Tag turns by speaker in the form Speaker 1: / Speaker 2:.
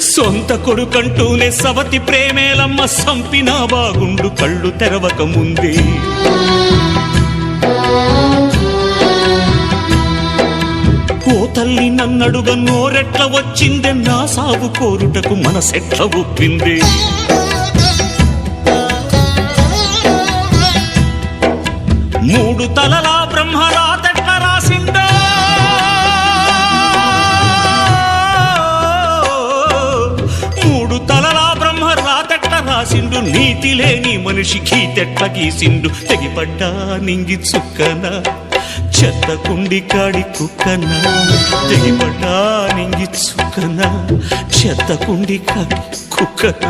Speaker 1: సొంత కొడుకంటూనే సవతి ప్రేమేలమ్మ సంపినా బాగుండు కళ్ళు తెరవక ముందే. ఓ తల్లి నన్నడుగ నోరెట్ల వచ్చిందే నా సాగు కోరుటకు మనసెట్ల ఒప్పిందే. మూడు తలలా బ్రహ్మరాత రాసిండు నీతి లేని మనిషి తెట్ల గీసిండు. తెగిపడ్డా నింగి చుక్కన చెత్త కుండి కాడి కుక్కన. తెగిపడ్డా నింగి చుక్కన చెత్త కుండి కాడి కుక్కన.